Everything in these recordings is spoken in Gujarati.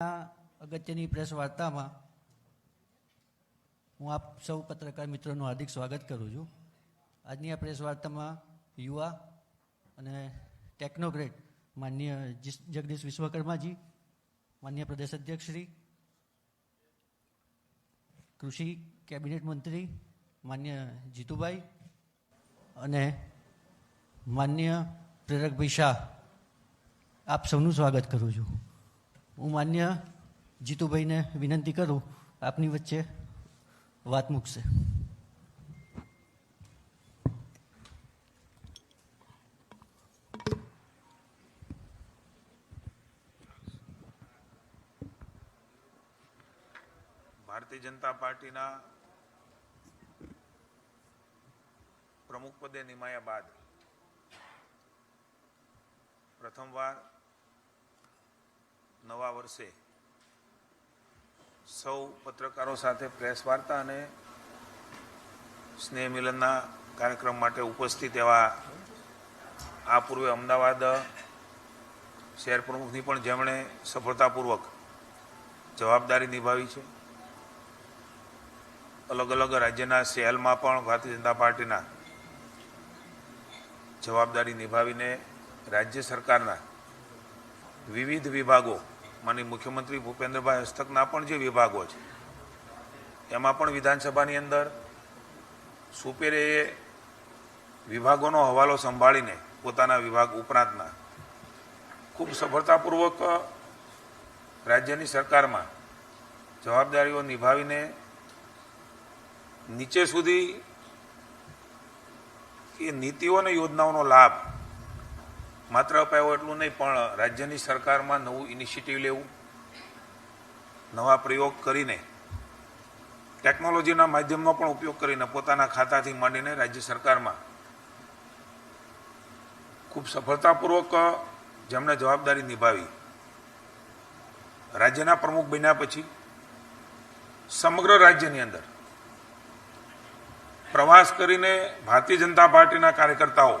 અગત્યની પ્રેસ વાર્તામાં હું આપ સૌ પત્રકાર મિત્રોનું હાર્દિક સ્વાગત કરું છું. આજની આ પ્રેસ વાર્તામાં યુવા અને ટેકનોક્રેટ માન્ય જગદીશ વિશ્વકર્માજી, માન્ય પ્રદેશ અધ્યક્ષ શ્રી કૃષિ કેબિનેટ મંત્રી માન્ય જીતુભાઈ અને માન્ય પ્રેરકભાઈ શાહ, આપ સૌનું સ્વાગત કરું છું. હું માન્ય જીતુભાઈને વિનંતી કરું, આપની વચ્ચે વાત મૂકશે. ભારતીય જનતા પાર્ટીના પ્રમુખ પદે નિમાયા બાદ પ્રથમવાર નવા વર્ષે સૌ પત્રકારો સાથે પ્રેસ વાર્તા અને સ્નેહ મિલનના કાર્યક્રમ માટે ઉપસ્થિત એવા આ પૂર્વે અમદાવાદ શહેર પ્રમુખની પણ જેમણે સફળતાપૂર્વક જવાબદારી નિભાવી છે. અલગ અલગ રાજ્યના સેલમાં પણ ભારતીય જનતા પાર્ટીના જવાબદારી નિભાવીને રાજ્ય સરકારના વિવિધ વિભાગો માની મુખ્યમંત્રી ભૂપેન્દ્રભાઈ હસ્તકના પણ જે વિભાગો છે, એમાં પણ વિધાનસભાની અંદર સુપેરે વિભાગોનો હવાલો સંભાળીને પોતાના વિભાગ ઉપરાંતના ખૂબ સફળતાપૂર્વક રાજ્યની સરકારમાં જવાબદારીઓ નિભાવીને નીચે સુધી એ નીતિઓ અને યોજનાઓનો લાભ માત્ર અપાયો એટલું નહીં, પણ રાજ્યની સરકારમાં નવું ઇનિશિયેટિવ લેવું, નવા પ્રયોગ કરીને ટેકનોલોજીના માધ્યમનો પણ ઉપયોગ કરીને પોતાના ખાતાથી માંડીને રાજ્ય સરકારમાં ખૂબ સફળતાપૂર્વક જેમણે જવાબદારી નિભાવી, રાજ્યના પ્રમુખ બન્યા પછી સમગ્ર રાજ્યની અંદર પ્રવાસ કરીને ભારતીય જનતા પાર્ટીના કાર્યકર્તાઓ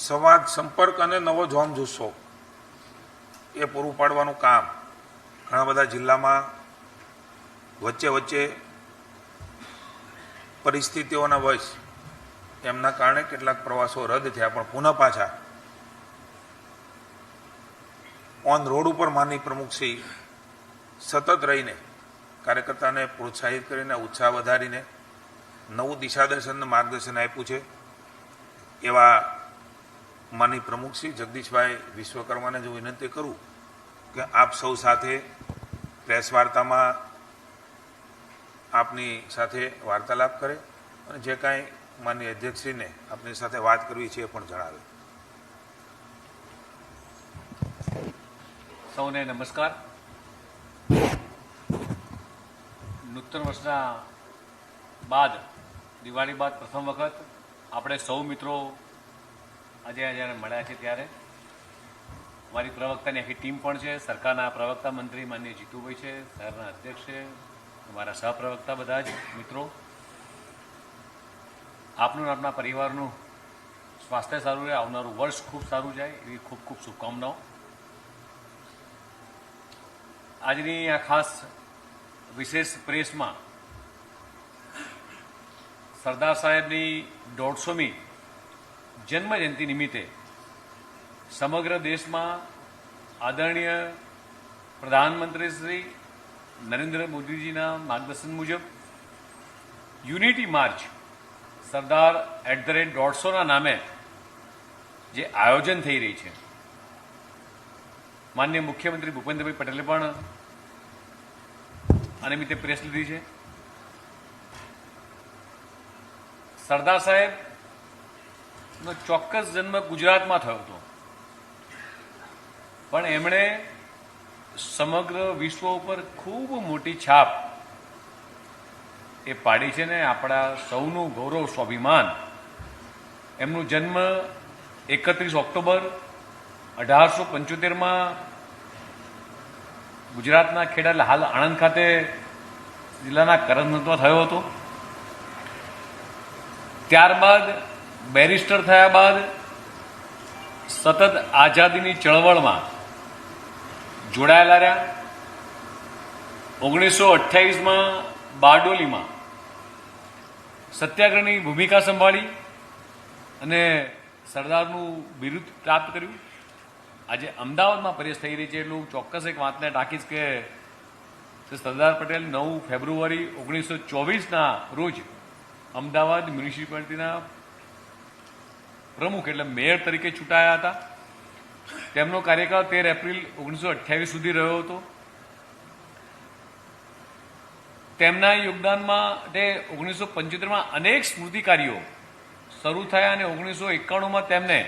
સંવાદ, સંપર્ક અને નવો જોમ જુસ્સો એ પૂરું પાડવાનું કામ. ઘણા બધા જિલ્લામાં વચ્ચે વચ્ચે પરિસ્થિતિઓના વશ એમના કારણે કેટલાક પ્રવાસો રદ થયા, પણ પુનઃ પાછા ઓન રોડ ઉપર માનની પ્રમુખશ્રી સતત રહીને, કાર્યકર્તાને પ્રોત્સાહિત કરીને, ઉત્સાહ વધારીને નવું દિશાદર્શન માર્ગદર્શન આપ્યું છે. એવા માની પ્રમુખ શ્રી જગદીશભાઈ વિશ્વકર્માને જો વિનંતી કરું કે આપ સૌ સાથે પ્રેસ વાર્તામાં આપની સાથે વાર્તાલાપ કરે અને જે કાંઈ માનની અધ્યક્ષશ્રીને આપની સાથે વાત કરવી છે એ પણ જણાવે. સૌને નમસ્કાર. નૂતન વર્ષના બાદ, દિવાળી બાદ પ્રથમ વખત આપણે સૌ મિત્રો આજે જ્યારે મળ્યા છે ત્યારે મારી પ્રવક્તાની આખી ટીમ પણ છે, સરકારના પ્રવક્તા મંત્રી માન્ય જીતુભાઈ છે, શહેરના અધ્યક્ષ છે, અમારા સહપ્રવક્તા બધા જ મિત્રો. આપનું આપના પરિવારનું સ્વાસ્થ્ય સારું રહે, આવનારું વર્ષ ખૂબ સારું જાય એવી ખૂબ ખૂબ શુભકામનાઓ. આજની આ ખાસ વિશેષ પ્રેસમાં સરદાર સાહેબની દોઢસોમી જન્મ જયંતિ નિમિત્તે સમગ્ર દેશમાં આદરણીય પ્રધાનમંત્રી શ્રી નરેન્દ્ર મોદીજીના માર્ગદર્શન મુજબ unity march Sardar at the rate દોઢસોના નામે જે આયોજન થઈ રહી છે. માન્ય મુખ્યમંત્રી ભૂપેન્દ્રભાઈ પટેલે પણ આ નિમિત્તે પ્રેસ લીધી છે. સરદાર સાહેબ નો ચોક્કસ જન્મ ગુજરાતમાં થયો હતો. પણ એમણે સમગ્ર વિશ્વ ઉપર ખૂબ મોટી છાપ એ પાડી છે ને આપણા સૌનું ગૌરવ, સ્વાભિમાન. એમનું જન્મ એકત્રીસ ઓક્ટોબર અઢારસો પંચોતેરમાં ગુજરાતના ખેડા હાલ આણંદ ખાતે જિલ્લાના કરંજમાં થયો હતો. ત્યારબાદ બેરિસ્ટર થયા બાદ સતત આઝાદીની ચળવળમાં જોડાયેલા રહ્યા. ઓગણીસો અઠ્યાવીસમાં બારડોલીમાં સત્યાગ્રહની ભૂમિકા સંભાળી અને સરદારનું બિરુદ પ્રાપ્ત કર્યું. આજે અમદાવાદમાં પરેશ થઈ રહી છે એટલું ચોક્કસ એક વાતને ટાંકીશ કે સરદાર પટેલ નવ ફેબ્રુઆરી ઓગણીસો ચોવીસના રોજ અમદાવાદ મ્યુનિસિપાલિટીના પ્રમુખ એટલે મેયર તરીકે ચૂંટાયા હતા. તેમનો કાર્યકાળ તેર એપ્રિલ ઓગણીસો અઠ્યાવીસ સુધી રહ્યો હતો. તેમના યોગદાન માટે ઓગણીસો પંચોતેરમાં અનેક સ્મૃતિ કાર્યો શરૂ થયા અને ઓગણીસો એકાણુંમાં તેમને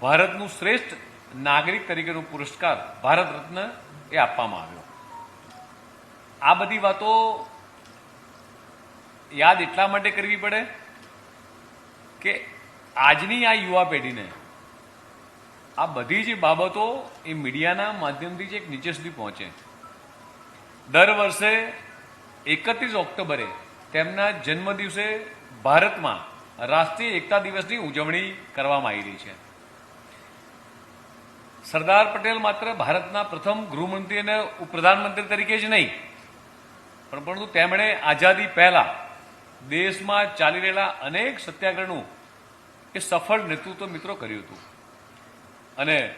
ભારતનું શ્રેષ્ઠ નાગરિક તરીકેનો પુરસ્કાર ભારત રત્ન એ આપવામાં આવ્યો. આ બધી વાતો યાદ એટલા માટે કરવી પડે કે આજની આ યુવા પેઢીને આ બધી જ બાબતો એ મીડિયાના માધ્યમથી જ એક નીચે સુધી પહોંચે. દર વર્ષે એકત્રીસ ઓક્ટોબરે તેમના જન્મદિવસે ભારતમાં રાષ્ટ્રીય એકતા દિવસની ઉજવણી કરવામાં આવી રહી છે. સરદાર પટેલ માત્ર ભારતના પ્રથમ ગૃહમંત્રી અને ઉપપ્રધાનમંત્રી તરીકે જ નહીં, પણ પરંતુ તેમણે આઝાદી પહેલા દેશમાં ચાલી રહેલા અનેક સત્યાગ્રહનું એ સફળ નેતૃત્વ મિત્રો કર્યું હતું. અને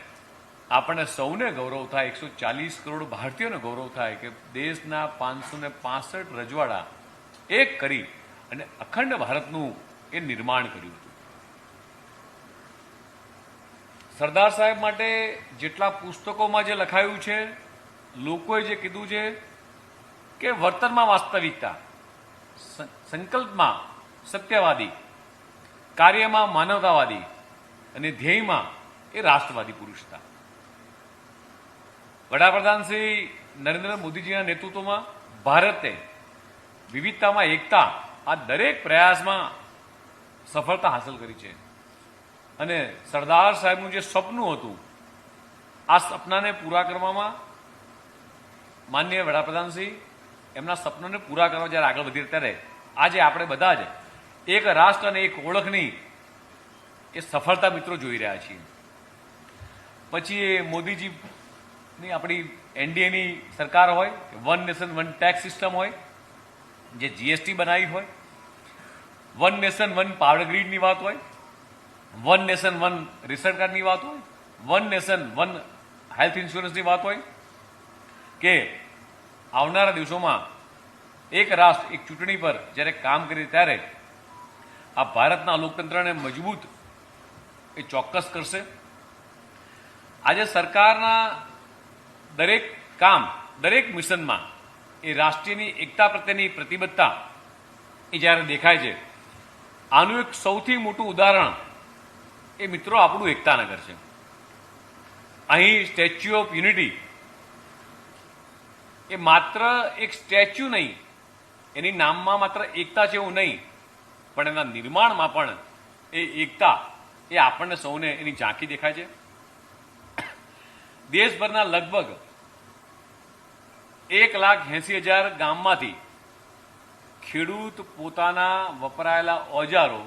આપણને સૌને ગૌરવ થાય, એકસો ચાલીસ કરોડ ભારતીયોને ગૌરવ થાય કે દેશના પાંચસો ને પાસઠ રજવાડા એક કરી અને અખંડ ભારતનું એ નિર્માણ કર્યું હતું. સરદાર સાહેબ માટે જેટલા પુસ્તકોમાં જે લખાયું છે, લોકોએ જે કીધું છે કે વર્તનમાં વાસ્તવિકતા, સંકલ્પમાં સત્યવાદી કાર્યમાં માનવતાવાદી અને ધ્યેયમાં એ રાષ્ટ્રવાદી પુરુષ હતા. વડાપ્રધાન શ્રી નરેન્દ્ર મોદીજીના નેતૃત્વમાં ભારતે વિવિધતામાં એકતા આ દરેક પ્રયાસમાં સફળતા હાંસલ કરી છે. અને સરદાર સાહેબનું જે સપનું હતું, આ સપનાને પૂરા કરવામાં માનનીય વડાપ્રધાનશ્રી એમના સપનોને પૂરા કરવા જ્યારે આગળ વધી ત્યારે આજે આપણે બધા જ એક રાષ્ટ્ર અને એક ઓળખની એ સફળતા મિત્રો જોઈ રહ્યા છીએ. પછી એ મોદીજીની આપણી એનડીએની સરકાર હોય, one nation, one tax system હોય, જે જીએસટી બનાવી હોય, વન નેશન, વન પાવર ગ્રીડની વાત હોય, વન નેશન, વન રેશન કાર્ડની વાત હોય, વન નેશન, વન હેલ્થ ઇન્સ્યોરન્સની વાત હોય, કે આવનારા દિવસોમાં એક રાષ્ટ્ર એક ચૂંટણી પર જ્યારે કામ કરીએ ત્યારે આ ભારતના લોકતંત્રને મજબૂત એ ચોક્કસ કરશે. આજે સરકારના દરેક કામ, દરેક મિશનમાં એ રાષ્ટ્રીયની એકતા પ્રત્યેની પ્રતિબદ્ધતા એ જ્યારે દેખાય છે, આનું એક સૌથી મોટું ઉદાહરણ એ મિત્રો આપણું એકતાનગર છે. અહીં સ્ટેચ્યુ ઓફ યુનિટી એ માત્ર એક સ્ટેચ્યુ નહીં, એની નામમાં માત્ર એકતા છે એવું નહીં પણ એના નિર્માણમાં પણ એ એકતા એ આપણને સૌને એની ઝાંખી દેખાય છે. દેશભરના લગભગ એક લાખ એસી હજાર ગામમાંથી ખેડૂત પોતાના વપરાયેલા ઓજારો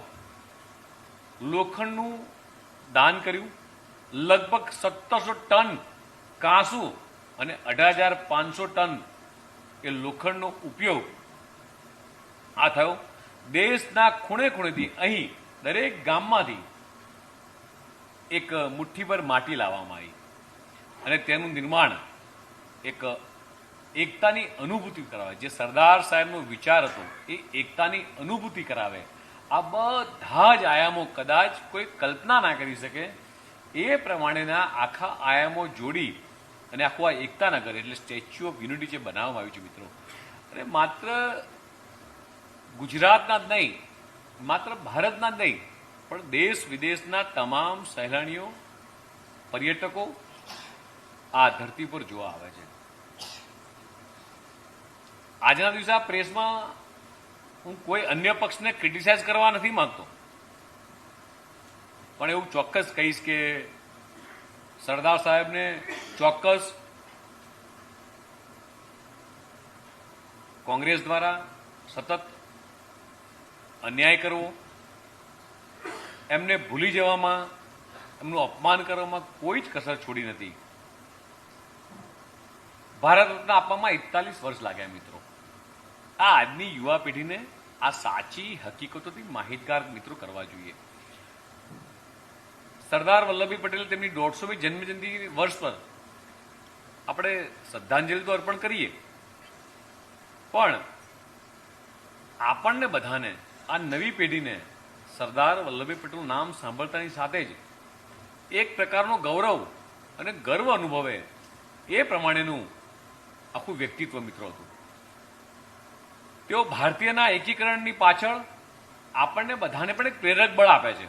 લોખંડનું દાન કર્યું. લગભગ સત્તરસો ટન કાંસુ અને અઢાર હજાર પાંચસો ટન એ લોખંડનો ઉપયોગ આ થયો. દેશના ખૂણે ખૂણેથી અહીં, દરેક ગામમાંથી એક મુઠ્ઠીભર માટી લાવવામાં આવી. અને તેનું નિર્માણ એક એકતાની અનુભૂતિ કરાવે. જે સરદાર સાહેબનો વિચાર હતો, એ એકતાની અનુભૂતિ કરાવે. આ બધા જ આયામો કદાચ કોઈ કલ્પના ના કરી શકે. એ પ્રમાણેના આખા આયામો જોડી અને આખું આ એકતાનગર એટલે સ્ટેચ્યુ ઓફ યુનિટી જે બનાવવામાં આવ્યું છે મિત્રો. અને માત્ર ગુજરાતના જ નહીં, માત્ર ભારતના જ નહીં, પણ દેશ વિદેશના તમામ સહેલાણીઓ, પર્યટકો આ ધરતી પર જોવા આવે છે. આજના દિવસે આ પ્રેસમાં હું કોઈ અન્ય પક્ષને ક્રિટિસાઇઝ કરવા નથી માંગતો. પણ એવું ચોક્કસ કહીશ કે સરદાર સાહેબને ચોક્કસ કોંગ્રેસ દ્વારા સતત અન્યાય કરવો, એમને ભૂલી જવામાં, એમનું અપમાન કરવામાં કોઈ જ કસર છોડી નથી. ભારત રત્ન આપવામાં એકતાલીસ વર્ષ લાગ્યા મિત્રો. આ આજની યુવા પેઢીને આ સાચી હકીકતોથી માહિતગાર મિત્રો કરવા જોઈએ. સરદાર વલ્લભભાઈ પટેલ તેમની દોઢસોમી જન્મજયંતિ વર્ષ પર આપણે શ્રદ્ધાંજલિ તો અર્પણ કરીએ. પણ આપણને બધાને આ નવી પેઢીને સરદાર વલ્લભભાઈ પટેલનું નામ સાંભળતાની સાથે જ એક પ્રકારનો ગૌરવ અને ગર્વ અનુભવે એ પ્રમાણેનું આખું વ્યક્તિત્વ મિત્રો હતું. તેઓ ભારતીયના એકીકરણની પાછળ આપણને બધાને પણ એક પ્રેરક બળ આપે છે.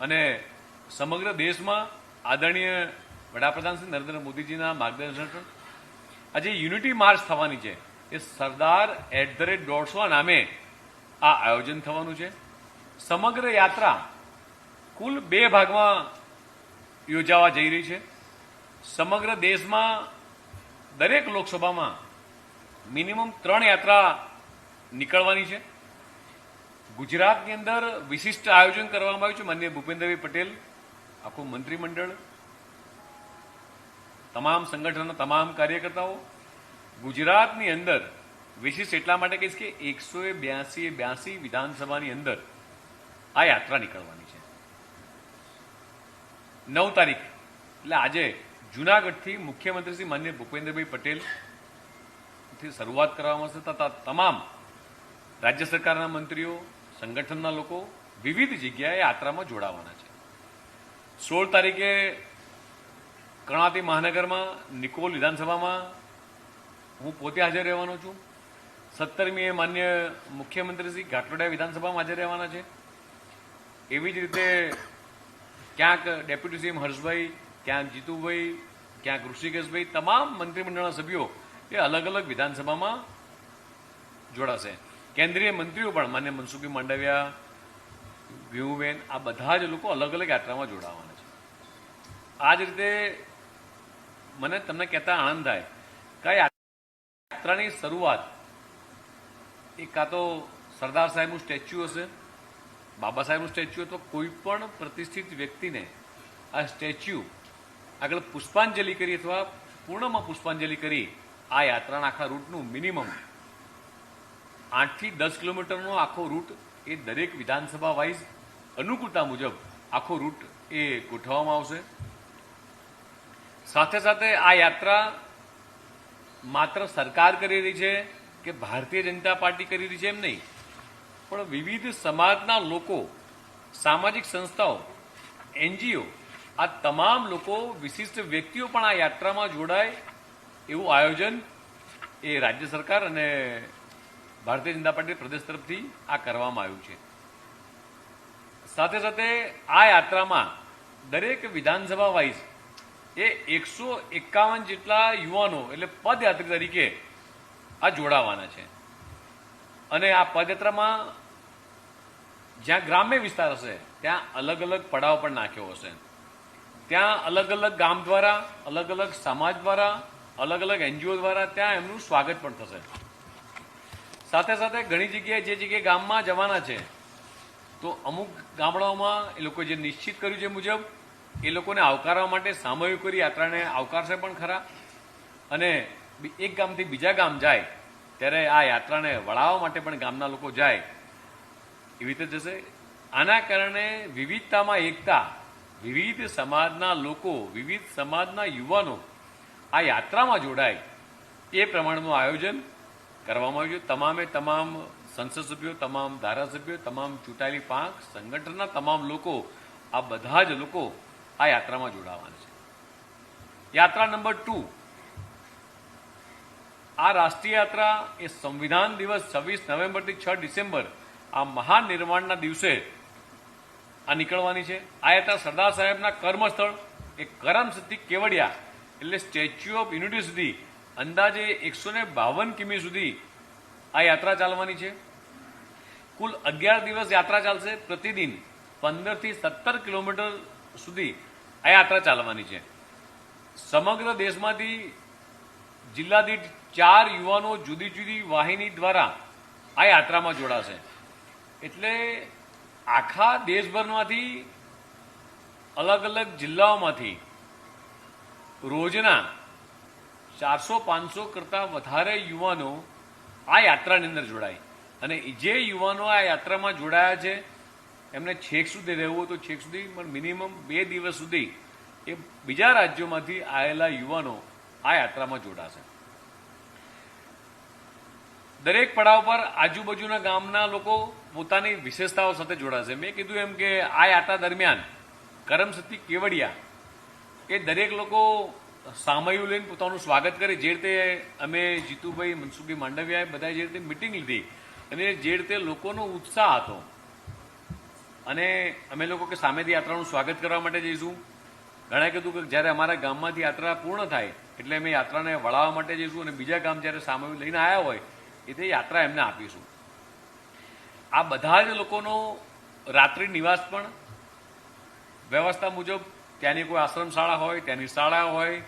અને સમગ્ર દેશમાં આદરણીય વડાપ્રધાન શ્રી નરેન્દ્ર મોદીજીના માર્ગદર્શન હેઠળ આજે યુનિટી માર્ચ થવાની છે. એ સરદાર એટ ધ રેટ દોઢસો નામે આ આયોજન થવાનું છે. સમગ્ર યાત્રા કુલ બે ભાગમાં યોજાવા જઈ રહી છે. સમગ્ર દેશમાં દરેક લોકસભામાં મિનિમમ ત્રણ યાત્રા નીકળવાની છે. ગુજરાતની અંદર વિશિષ્ટ આયોજન કરવામાં આવ્યું છે. માનનીય ભૂપેન્દ્રભાઈ પટેલ, આખું મંત્રીમંડળ, તમામ સંગઠનના તમામ કાર્યકર્તાઓ, ગુજરાતની અંદર વિશિષ્ટ એટલા માટે કહીશ કે એકસો બ્યાસી બ્યાસી વિધાનસભાની અંદર આ યાત્રા નીકળવાની છે. નવ તારીખ, એટલે આજે જુનાગઢથી મુખ્યમંત્રી શ્રી માન્ય ભૂપેન્દ્રભાઈ પટેલથી શરૂઆત કરવામાં આવશે તથા તમામ રાજ્ય સરકારના મંત્રીઓ, સંગઠનના લોકો વિવિધ જગ્યાએ યાત્રામાં જોડાવાના છે. સોળ તારીખે કર્ણાવતી મહાનગરમાં નિકોલ વિધાનસભામાં હું પોતે હાજર રહેવાનો છું. સત્તરમીએ માન્ય મુખ્યમંત્રી શ્રી ઘાટલોડિયા વિધાનસભામાં હાજર રહેવાના છે. એવી જ રીતે ક્યાંક ડેપ્યુટી સીએમ હર્ષભાઈ, ક્યાંક જીતુભાઈ, ક્યાંક ઋષિકેશભાઈ, તમામ મંત્રીમંડળના સભ્યો એ અલગ અલગ વિધાનસભામાં જોડાશે. કેન્દ્રીય મંત્રીઓ પણ માન્ય મનસુખી માંડવિયા વ્યુબેન આ બધા જ લોકો અલગ અલગ યાત્રામાં જોડાવાના છે. આ જ રીતે મને તમને કહેતા આનંદ થાય કઈ યાત્રાની શરૂઆત એ કાં તો સરદાર સાહેબનું સ્ટેચ્યુ હશે, બાબા સાહેબનું સ્ટેચ્યુ અથવા કોઈ પણ પ્રતિષ્ઠિત વ્યક્તિને આ સ્ટેચ્યુ આગળ પુષ્પાંજલિ કરી અથવા પૂર્ણમાં પુષ્પાંજલિ કરી, આ યાત્રાના આખા રૂટનું મિનિમમ આઠથી દસ કિલોમીટરનો આખો રૂટ એ દરેક વિધાનસભા વાઇઝ અનુકૂળતા મુજબ આખો રૂટ એ ગોઠવવામાં આવશે. સાથે સાથે આ યાત્રા માત્ર સરકાર કરી રહી છે કે ભારતીય જનતા પાર્ટી કરી રહી છે એમ નહીં. પણ વિવિધ સમાજના લોકો, સામાજિક સંસ્થાઓ, એનજીઓ, આ તમામ લોકો, વિશિષ્ટ વ્યક્તિઓ પણ આ યાત્રામાં જોડાય એવું આયોજન એ રાજ્ય સરકાર અને ભારતીય જનતા પાર્ટી પ્રદેશ તરફથી આ કરવામાં આવ્યું છે. સાથે સાથે આ યાત્રામાં દરેક વિધાનસભા વાઇઝ એ એકસો એકાવન જેટલા યુવાનો, એટલે પદયાત્રી તરીકે આ જોડાવાના છે. અને આ પદયાત્રામાં જ્યાં ગ્રામ્ય વિસ્તાર હશે, ત્યાં અલગ અલગ પડાવ પણ નાખ્યો હશે. ત્યાં અલગ અલગ ગામ દ્વારા, અલગ અલગ સમાજ દ્વારા, અલગ અલગ એનજીઓ દ્વારા ત્યાં એમનું સ્વાગત પણ થશે. સાથે સાથે ઘણી જગ્યાએ જે જગ્યાએ ગામમાં જવાના છે, તો અમુક ગામડાઓમાં એ લોકો જે નિશ્ચિત કર્યું છે મુજબ, એ લોકોને આવકારવા માટે સામૂહિક યાત્રાને આવકારશે પણ ખરા. અને એક ગામથી બીજા ગામ જાય, ત્યારે આ યાત્રાને વળાવવા માટે પણ ગામના લોકો જાય, એવી રીતે જશે. આના કારણે વિવિધતામાં એકતા, વિવિધ સમાજના લોકો, વિવિધ સમાજના યુવાનો આ યાત્રામાં જોડાય. એ પ્રમાણનું આયોજન કરવામાં આવ્યું. છે તમામે તમામ સંસદ સભ્યો, તમામ ધારાસભ્યો, તમામ ચૂંટાયેલી પાંખ, સંગઠનના તમામ લોકો, આ બધા જ લોકો આ યાત્રામાં જોડાવાના છે. યાત્રા નંબર ટુ આ રાષ્ટ્રીય યાત્રા એ સંવિધાન દિવસ છવ્વીસ નવેમ્બરથી છ ડિસેમ્બર આ મહાનિર્માણના દિવસે આ નીકળવાની છે. આ યાત્રા સરદાર સાહેબના કર્મસ્થળ, એ કરમસિદ્ધિ કેવડિયા, એટલે સ્ટેચ્યુ ઓફ યુનિટી સુધી, અંદાજે એકસો ને બાવન કિમી સુધી આ યાત્રા ચાલવાની છે. કુલ અગિયાર દિવસ યાત્રા ચાલશે. પ્રતિદિન પંદરથી સત્તર કિલોમીટર સુધી આ યાત્રા ચાલવાની છે. સમગ્ર દેશમાંથી જિલ્લા દીઠ ચાર યુવાનો જુદી જુદી વાહિની દ્વારા આ યાત્રામાં જોડાશે. એટલે આખા દેશભરમાંથી અલગ અલગ જિલ્લાઓમાંથી રોજના ચારસો પાંચસો કરતાં વધારે યુવાનો આ યાત્રાની અંદર જોડાય. અને જે યુવાનો આ યાત્રામાં જોડાયા છે, એમને છેક સુધી રહેવું તો છેક સુધી, પણ મિનિમમ બે દિવસ સુધી એ બીજા રાજ્યોમાંથી આવેલા યુવાનો આ યાત્રામાં જોડાશે. દરેક પડાવ પર આજુબાજુના ગામના લોકો પોતાની વિશેષતાઓ સાથે જોડાશે. મેં કીધું એમ કે આ યાત્રા દરમિયાન કરમસતી કેવડિયા એ દરેક લોકો સામયું લઈને પોતાનું સ્વાગત કરે. જે રીતે અમે જીતુભાઈ, મનસુખભાઈ માંડવિયાએ બધાએ જે રીતે મિટિંગ લીધી અને જે રીતે લોકોનો ઉત્સાહ હતો અને અમે લોકો કે સામેથી યાત્રાનું સ્વાગત કરવા માટે જઈશું. ઘણા કીધું કે જ્યારે અમારા ગામમાંથી યાત્રા પૂર્ણ થાય એટલે અમે યાત્રાને વળાવવા માટે જઈશું અને બીજા ગામ જ્યારે સામે લઈને આવ્યા હોય, એ તે યાત્રા એમને આપીશું. આ બધા જ લોકોનો રાત્રિ નિવાસ પણ વ્યવસ્થા મુજબ ત્યાંની કોઈ આશ્રમ શાળા હોય, ત્યાંની શાળા હોય,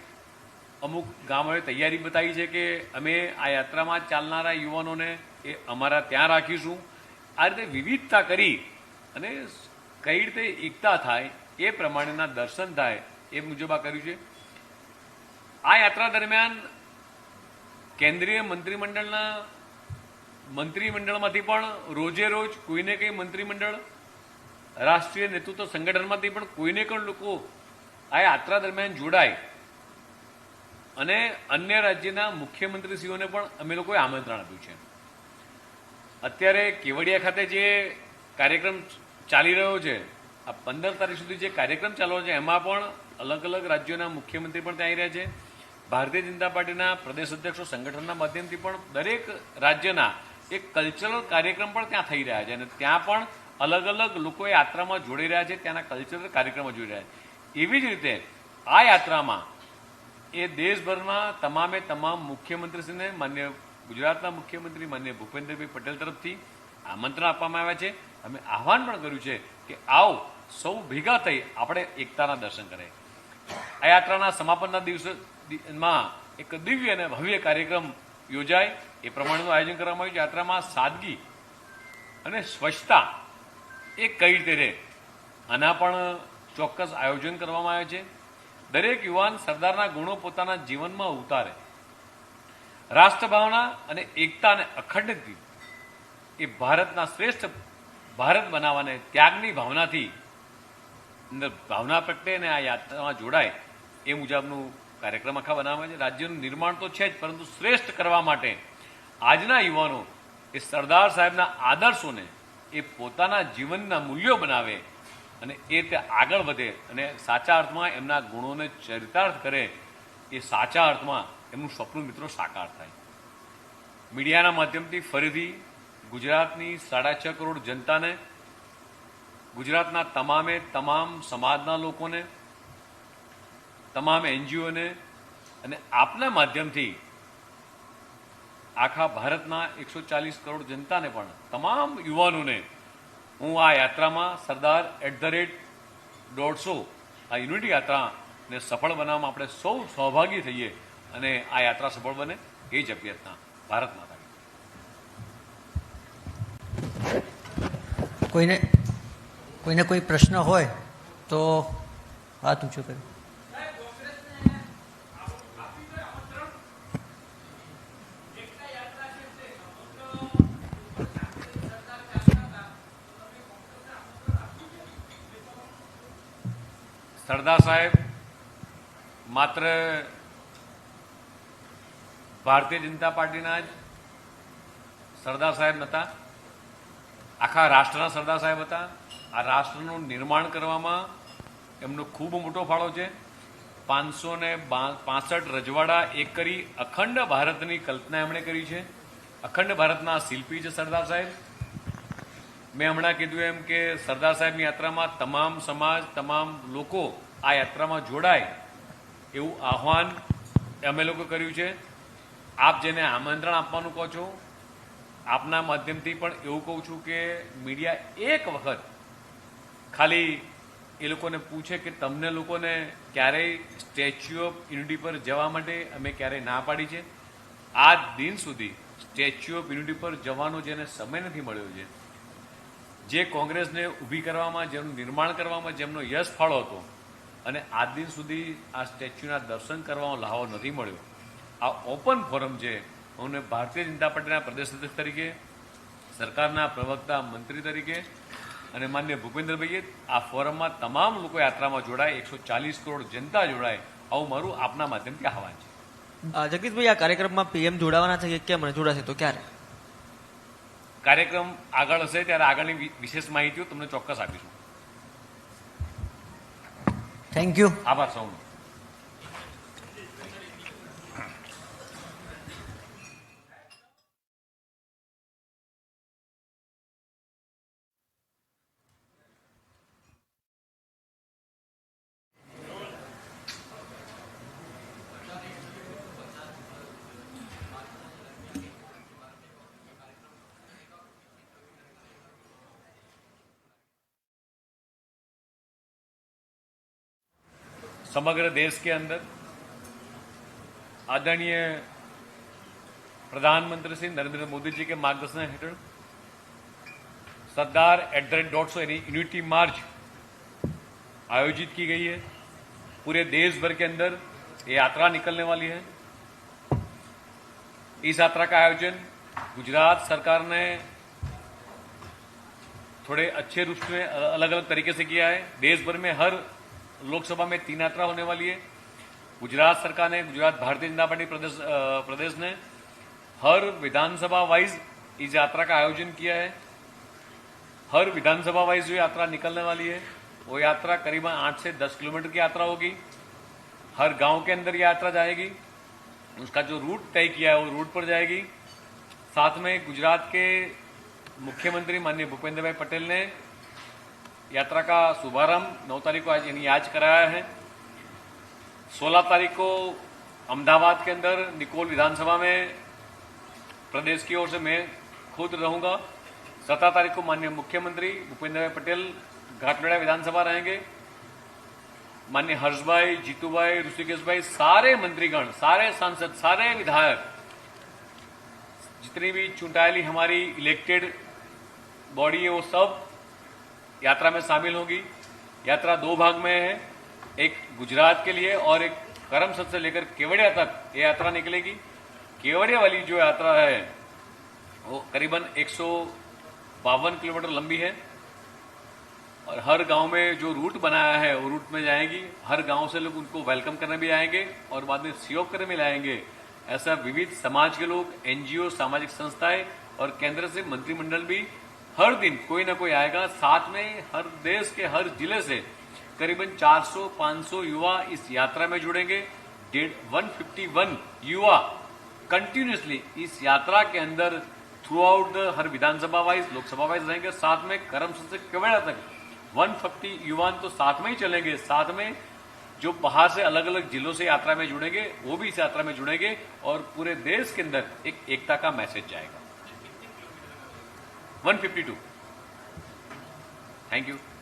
અમુક ગામોએ તૈયારી બતાવી છે કે અમે આ યાત્રામાં ચાલનારા યુવાનોને એ અમારા ત્યાં રાખીશું. આ રીતે વિવિધતા કરી અને કઈ રીતે એકતા થાય એ પ્રમાણેના દર્શન થાય એ મુજબ આ કર્યું છે. આ યાત્રા દરમિયાન કેન્દ્રીય મંત્રીમંડળના મંત્રીમંડળમાંથી પણ રોજે રોજ કોઈને કંઈ મંત્રીમંડળ, રાષ્ટ્રીય નેતૃત્વ સંગઠનમાંથી પણ કોઈને પણ લોકો આ યાત્રા દરમિયાન જોડાય. અને અન્ય રાજ્યના મુખ્યમંત્રીશ્રીઓને પણ અમે લોકોએ આમંત્રણ આપ્યું છે. અત્યારે કેવડિયા ખાતે જે કાર્યક્રમ ચાલી રહ્યો છે, આ પંદર તારીખ સુધી જે કાર્યક્રમ ચાલવાનો છે, એમાં પણ અલગ અલગ રાજ્યોના મુખ્યમંત્રી પણ ત્યાં આવી રહ્યા છે. ભારતીય જનતા પાર્ટીના પ્રદેશ અધ્યક્ષો સંગઠનના માધ્યમથી પણ દરેક રાજ્યના એક કલ્ચરલ કાર્યક્રમ પણ ત્યાં થઈ રહ્યા છે અને ત્યાં પણ અલગ અલગ લોકો યાત્રામાં જોડી રહ્યા છે, ત્યાંના કલ્ચરલ કાર્યક્રમો જોઈ રહ્યા છે. એવી જ રીતે આ યાત્રામાં એ દેશભરમાં તમામે તમામ મુખ્યમંત્રીશ્રીને માન્ય ગુજરાતના મુખ્યમંત્રી માન્ય ભૂપેન્દ્રભાઈ પટેલ તરફથી આમંત્રણ આપવામાં આવ્યા છે. અમે આહવાન પણ કર્યું છે કે આવો, સૌ ભેગા થઈ આપણે એકતાના દર્શન કરે આ યાત્રાના સમાપનના દિવસમાં એક દિવ્ય અને ભવ્ય કાર્યક્રમ યોજાય. એ પ્રમાણેનું આયોજન કરવામાં આવ્યું. યાત્રામાં સાદગી અને સ્વચ્છતા એ કઈ રીતે રહે? આના પણ ચોક્કસ આયોજન કરવામાં આવે છે. દરેક યુવાન સરદારના ગુણો પોતાના જીવનમાં ઉતારે. રાષ્ટ્રભાવના અને એકતા અને અખંડિત એ ભારતના શ્રેષ્ઠ ભારત બનાવવાને ત્યાગની ભાવનાથી અંદર ભાવના પ્રગટે અને આ યાત્રામાં જોડાય એ મુજબનું કાર્યક્રમ આખા બનાવવામાં છે. રાજ્યનું નિર્માણ તો છે જ, પરંતુ શ્રેષ્ઠ કરવા માટે આજના યુવાનો એ સરદાર સાહેબના આદર્શોને એ પોતાના જીવનના મૂલ્યો બનાવે અને એ રીતે આગળ વધે અને સાચા અર્થમાં એમના ગુણોને ચરિતાર્થ કરે, એ સાચા અર્થમાં એમનું સપનું મિત્રો સાકાર થાય. મીડિયાના માધ્યમથી ફરીથી ગુજરાતની સાડા છ કરોડ જનતાને, ગુજરાતના તમામે તમામ સમાજના લોકોને તમામ એનજીઓને અને આપના માધ્યમથી આખા ભારતના એકસો ચાલીસ કરોડ જનતાને પણ, તમામ યુવાનોને હું આ યાત્રામાં સરદાર એટ ધ રેટ દોઢસો આ યુનિટી યાત્રાને સફળ બનાવવામાં આપણે સૌ સહભાગી થઈએ અને આ યાત્રા સફળ બને એ જ અભ્યર્થના ભારત માતા કોઈને કોઈને કોઈ પ્રશ્ન હોય તો હાથ ઊંચો કર્યો સરદાર સાહેબ, માત્ર ભારતીય જનતા પાર્ટીના જ સરદાર સાહેબ નહોતા આખા રાષ્ટ્રના સરદાર સાહેબ હતા. આ રાષ્ટ્રનું નિર્માણ કરવામાં એમનો ખૂબ મોટો ફાળો છે. પાંચસો ને પાસઠ રજવાડા એક કરી અખંડ ભારતની કલ્પના એમણે કરી છે. અખંડ ભારતના શિલ્પી છે સરદાર સાહેબ. મેં હમણાં કીધું એમ કે સરદાર સાહેબની યાત્રામાં તમામ સમાજ, તમામ લોકો આ યાત્રામાં જોડાય એવું આહવાન અમે લોકો કર્યું છે. આપ જેને આમંત્રણ આપવાનું કહો છો, આપના માધ્યમથી પણ એવું કહું છું કે મીડિયા એક વખત ખાલી એ લોકોને પૂછે કે તમને લોકોને ક્યારેય સ્ટેચ્યુ ઓફ યુનિટી પર જવા માટે અમે ક્યારેય ના પાડી છે. આજ દિન સુધી સ્ટેચ્યુ ઓફ યુનિટી પર જવાનો જેને સમય નથી મળ્યો છે, જે કોંગ્રેસને ઊભી કરવામાં, જેનું નિર્માણ કરવામાં જેમનો યશ ફાળો હતો અને આ દિન સુધી આ સ્ટેચ્યુના દર્શન કરવાનો લાહો નથી મળ્યો. આ ઓપન ફોરમ છે અમને ભારતીય જનતા પાર્ટીના પ્રદેશ અધ્યક્ષ તરીકે સરકારના પ્રવક્તા મંત્રી તરીકે અને માન્ય ભૂપેન્દ્રભાઈએ આ ફોરમમાં તમામ લોકો યાત્રામાં જોડાય એકસો ચાલીસ કરોડ જનતા જોડાય આવું મારું આપના માધ્યમથી આહવાન છે. અ, જગદીશભાઈ આ કાર્યક્રમમાં પીએમ જોડાવાના છે કે કેમ જોડાશે તો ક્યારે? કાર્યક્રમ આગળ હશે ત્યારે આગળની વિશેષ માહિતીઓ તમને ચોક્કસ આપીશું. থ্যাংক ইউ আবার সৌম্য समग्र देश के अंदर। आदरणीय प्रधानमंत्री श्री नरेंद्र मोदी जी के मार्गदर्शन हेठ Sardar at the rate dot यानी यूनिटी मार्च आयोजित की गई है। पूरे देश भर के अंदर ये यात्रा निकलने वाली है। इस यात्रा का आयोजन गुजरात सरकार ने थोड़े अच्छे रूप में अलग अलग तरीके से किया है। देश भर में हर लोकसभा में तीन यात्रा होने वाली है। गुजरात सरकार ने, गुजरात भारतीय जनता पार्टी प्रदेश प्रदेश ने हर विधानसभा वाइज इस यात्रा का आयोजन किया है। हर विधानसभा वाइज जो यात्रा निकलने वाली है, वो यात्रा करीबन आठ से दस किलोमीटर की यात्रा होगी। हर गाँव के अंदर यात्रा जाएगी। उसका जो रूट तय किया है, वो रूट पर जाएगी। साथ में गुजरात के मुख्यमंत्री माननीय भूपेंद्र भाई पटेल ने यात्रा का शुभारंभ नौ तारीख को आज यानी आज कराया है। सोलह तारीख को अहमदाबाद के अंदर निकोल विधानसभा में प्रदेश की ओर से मैं खुद रहूँगा। सत्रह तारीख को माननीय मुख्यमंत्री भूपेंद्र भाई पटेल घाटलोड़ा विधानसभा रहेंगे। माननीय हर्षभाई, जीतूभाई ऋषिकेश भाई सारे मंत्रीगण, सारे सांसद, सारे विधायक, जितनी भी चुनायली हमारी इलेक्टेड बॉडी है, वो सब यात्रा में शामिल होगी। यात्रा दो भाग में है। एक गुजरात के लिए और एक करमसद से लेकर केवड़िया तक ये यात्रा निकलेगी। केवड़िया वाली जो यात्रा है, वो करीबन एक सौ बावन किलोमीटर लंबी है और हर गाँव में जो रूट बनाया है, वो रूट में जाएँगी। हर गाँव से लोग उनको वेलकम करने भी आएँगे और बाद में सहयोग करने भी लाएँगे। ऐसा विविध समाज के लोग, एनजीओ, सामाजिक संस्थाएँ और केंद्र से मंत्रिमंडल भी हर दिन कोई ना कोई आएगा। साथ में हर देश के हर ज़िले से करीबन 400-500 युवा इस यात्रा में जुड़ेंगे। डेढ़ 151 युवा कंटिन्यूसली इस यात्रा के अंदर थ्रू आउट द हर विधानसभा वाइज लोकसभा वाइज रहेंगे। साथ में करमसद से केवड़ा तक 150 युवान तो साथ में ही चलेंगे। साथ में जो बाहर से अलग अलग जिलों से यात्रा में जुड़ेंगे, वो भी इस यात्रा में जुड़ेंगे और पूरे देश के अंदर एक एकता का मैसेज जाएगा। 152. Thank you.